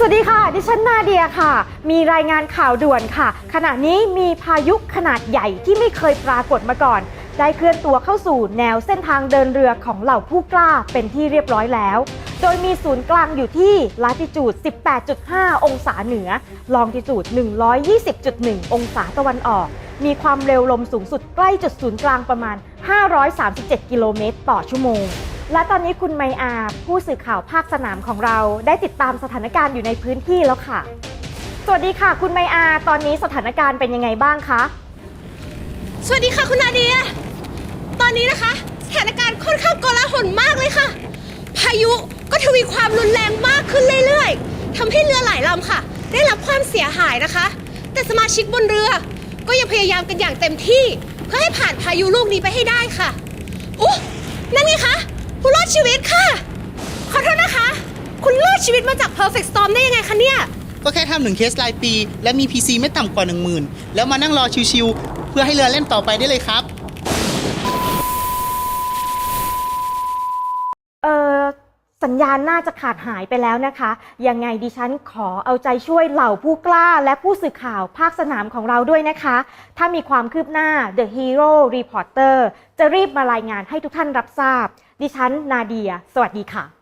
สวัสดีค่ะ ดิฉันนาเดียค่ะ มีรายงานข่าวด่วนค่ะ ขณะนี้มีพายุขนาดใหญ่ที่ไม่เคยปรากฏมาก่อน ได้เคลื่อนตัวเข้าสู่แนวเส้นทางเดินเรือของเหล่าผู้กล้าเป็นที่เรียบร้อยแล้ว โดยมีศูนย์กลางอยู่ที่ลาติจูด 18.5 องศาเหนือ ลองติจูด 120.1 องศาตะวันออก มีความเร็วลมสูงสุดใกล้จุดศูนย์กลางประมาณ 537 กิโลเมตรต่อชั่วโมง และตอนนี้คุณไมอาผู้สื่อข่าวภาคสนามของเราได้ติดตามสถานการณ์อยู่ในพื้นที่แล้วค่ะ สวัสดีค่ะ คุณไมอา ตอนนี้สถานการณ์เป็นยังไงบ้างคะสวัสดีค่ะคุณนาเดีย ตอนนี้นะคะสถานการณ์ค่อนข้างโกลาหลมากเลยค่ะ พายุก็ทวีความรุนแรงมากขึ้นเรื่อยๆทำให้เรือหลายลำค่ะ ได้รับความเสียหายนะคะ แต่สมาชิกบนเรือ ก็ยังพยายามกันอย่างเต็มที่ เพื่อให้ผ่านพายุลูกนี้ไปให้ได้ค่ะอุ๊นั่นไงคะผู้รอ ดชีวิตค่ะ ขอโทษนะคะ คุณรอดชีวิตมาจาก Perfect Storm ได้ยังไงคะเนี่ย ก็แค่ทำหนึ่งเคสรายปี และมี PC ไม่ต่ำกว่า 1 0,000 แล้วมานั่งรอชิวๆเพื่อให้เรือเล่นต่อไปได้เลยครับ เออ สัญญาณน่าจะขาดหายไปแล้วนะคะ ยังไงดิฉันขอเอาใจช่วยเหล่าผู้กล้าและผู้สื่อข่าวภาคสนามของเราด้วยนะคะ ถ้ามีความคืบหน้า The Hero Reporter จะรีบมารายงานให้ทุกท่านรับทราบ ดิฉันนาเดีย สวัสดีค่ะ